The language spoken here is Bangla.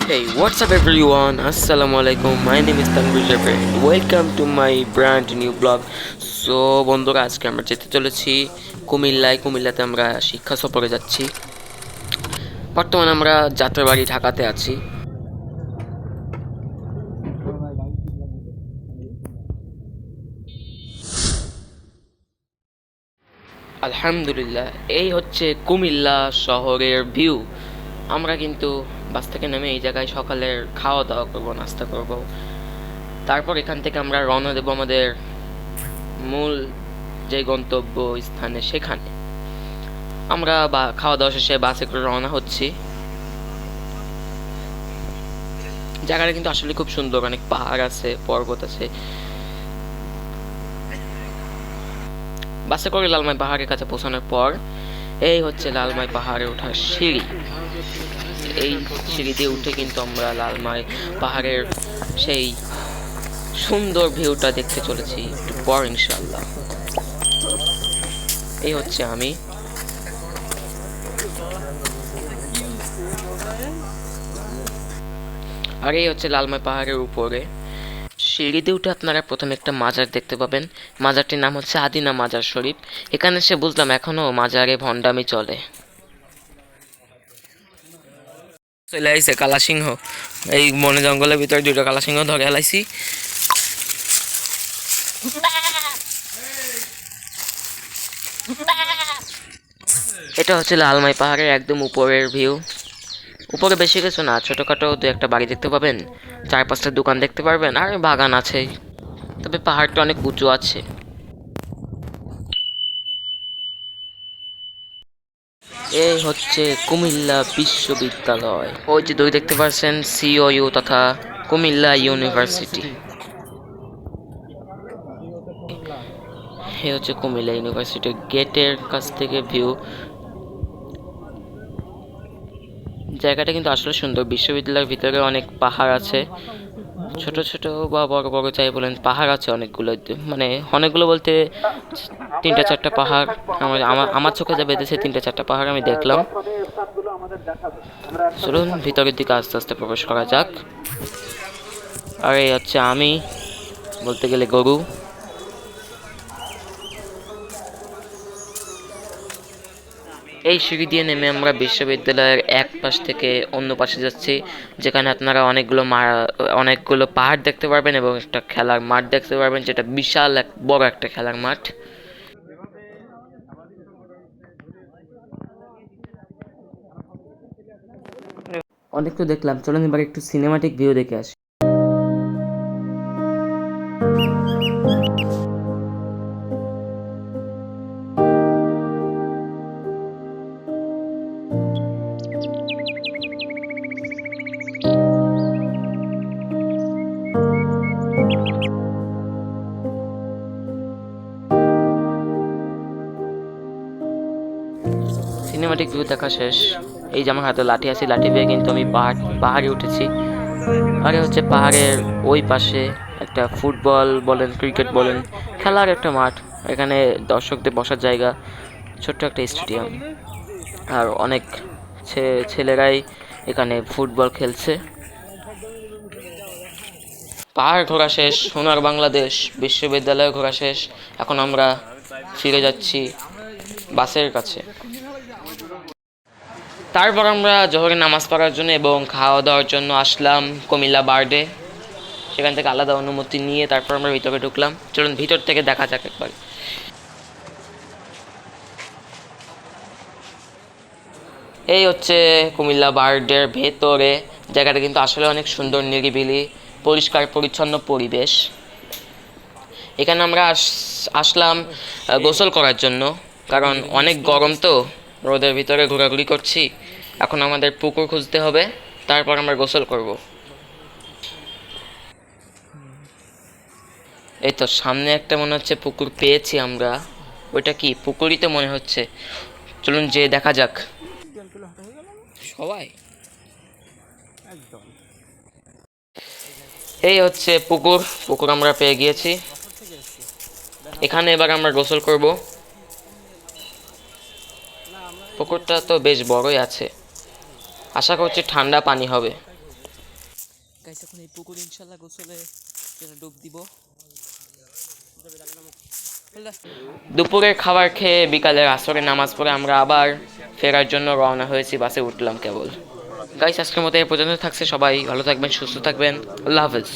Hey, what's up everyone? Assalamu alaikum. My name is Tanvir Jaffar. Welcome to my brand new blog. So বন্ধুরা আজকে আমরা যেতে চলেছি কুমিল্লায় কুমিল্লাতে আমরা শিক্ষা সফরে যাচ্ছি বর্তমানে আমরা যাত্রাবাড়ি ঢাকাতে আছি আলহামদুলিল্লাহ, এই হচ্ছে কুমিল্লা শহরের ভিউ আমরা কিন্তু বাস থেকে নেমে এই জায়গায় সকালের খাওয়া দাওয়া করব, নাস্তা করব। তারপর এখান থেকে আমরা রওনা দেবো আমাদের মূল যে গন্তব্য স্থানে সেখানে। আমরা বা খাওয়া দাওয়া শেষে বাসে করে রওনা হচ্ছি। জায়গাটা কিন্তু আসলে খুব সুন্দর, অনেক পাহাড় আছে, পর্বত আছে। বাসে করে লালমাই পাহাড়ের কাছে পৌঁছানোর পর এই হচ্ছে লালমাই পাহাড়ে ওঠার সিঁড়ি। এই সিঁড়ি দিয়ে উঠে কিন্তু আমরা লালমাই পাহাড়ের সেই সুন্দর ভিউটা দেখতে চলেছি একটু পর ইনশাল্লাহ এই হচ্ছে আমি। আর এই হচ্ছে লালমাই পাহাড়ের উপরে। সিঁড়িতে উঠে আপনারা প্রথমে একটা মাজার দেখতে পাবেন। মাজারটির নাম হচ্ছে আদিনা মাজার শরীফ। এখানে এসে বুঝলাম এখনও মাজারে ভণ্ডামি চলে। চলে আইছে কালাসিংহ। এই বনে জঙ্গলের ভিতরে দুটো কালাসিংহ ধরে হেলাইছি এটা হচ্ছে লালমাই পাহাড়ের একদম উপরের ভিউ। উপরে বেশি কিছু না, ছোটোখাটো দু একটা বাড়ি দেখতে পাবেন চার পাঁচটা দোকান দেখতে পারবেন, আর বাগান আছেই তবে পাহাড়টা অনেক উঁচু আছে। এই হচ্ছে কুমিল্লা বিশ্ববিদ্যালয়। ওই যে দুই দেখতে পাচ্ছেন সিওইউ তথা কুমিল্লা ইউনিভার্সিটি। এই হচ্ছে কুমিল্লা ইউনিভার্সিটির গেটের কাছ থেকে ভিউ। জায়গাটা কিন্তু আসলে সুন্দর। বিশ্ববিদ্যালয়ের ভিতরে অনেক পাহাড় আছে। ছোট ছোট বা বড় বড় যাই বলেন, পাহাড় আছে অনেকগুলো। মানে অনেকগুলো বলতে তিনটা, চারটা পাহাড় আমার আমার চোখে যা বেঁধেছে তিনটা, চারটা পাহাড় আমি দেখলাম। চলুন, ভিতরের দিকে আস্তে আস্তে প্রবেশ করা যাক। আর এই হচ্ছে আমি বলতে গেলে গরু। এই সিঁড়ি দিয়ে নেমে আমরা বিশ্ববিদ্যালয়ের এক পাশ থেকে অন্য পাশে যাচ্ছি, যেখানে আপনারা অনেকগুলো অনেকগুলো পাহাড় দেখতে পারবেন এবং একটা খেলার মাঠ দেখতে পারবেন, যেটা বিশাল এক, বড় একটা খেলার মাঠ। অনেক তো দেখলাম, চলুন এবার একটু সিনেমাটিক ভিউ দেখে আসি। সিনেমাটিক ভিউ দেখা শেষ। এই যে আমার হাতে লাঠি আছে, লাঠি পেয়ে কিন্তু আমি পাহাড়, পাহাড়ে উঠেছি। আরে হচ্ছে পাহাড়ের ওই পাশে একটা ফুটবল বলেন, ক্রিকেট বলেন, খেলার একটা মাঠ। এখানে দর্শকদের বসার জায়গা, ছোট্ট একটা স্টেডিয়াম। আর অনেক ছেলেরাই এখানে ফুটবল খেলছে। পাহাড় ঘোরা শেষ, সোনার বাংলাদেশ বিশ্ববিদ্যালয় ঘোরা শেষ। এখন আমরা ফিরে যাচ্ছি বাসের কাছে। তারপর আমরা জোহরের নামাজ পড়ার জন্য এবং খাওয়া দাওয়ার জন্য আসলাম কুমিল্লা বার্ডে। সেখান থেকে আলাদা অনুমতি নিয়ে তারপর আমরা ভিতরে ঢুকলাম। চলুন ভিতর থেকে দেখা যাক একবার। এই হচ্ছে কুমিল্লা বার্ডের ভেতরে। জায়গাটা কিন্তু আসলে অনেক সুন্দর, নিরিবিলি, পরিষ্কার, পরিচ্ছন্ন পরিবেশ। এখানে আমরা আস- আসলাম গোসল করার জন্য। কারণ অনেক গরম তো। রোদের ভিতরে ঘোরাঘুরি করছি। এখন আমাদের পুকুর খুঁজতে হবে, তারপর আমরা গোসল করব। এই তো সামনে একটা মনে হচ্ছে পুকুর পেয়েছি আমরা। ওইটা কি? পুকুরই তো মনে হচ্ছে। চলুন যে দেখা যাক। সবাই? এই হচ্ছে পুকুর। পুকুর আমরা পেয়ে গিয়েছি। এখানে এবার আমরা গোসল করব। পুকুরটা তো বেশ বড়ই আছে। আশা করছি ঠান্ডা পানি হবে। গাইস এখন এই পুকুর ইনশাল্লাহ গোসলে ডুব দিব। দুপুরের খাবার খেয়ে বিকালের আসরে নামাজ পড়ে আমরা আবার ফেরার জন্য রওনা হয়েছি বাসে উঠলাম কেবল। গাইস আজকের মতো এই পর্যন্ত থাকছে সবাই। ভালো থাকবেন সুস্থ থাকবেন। আল্লাহ হাফেজ।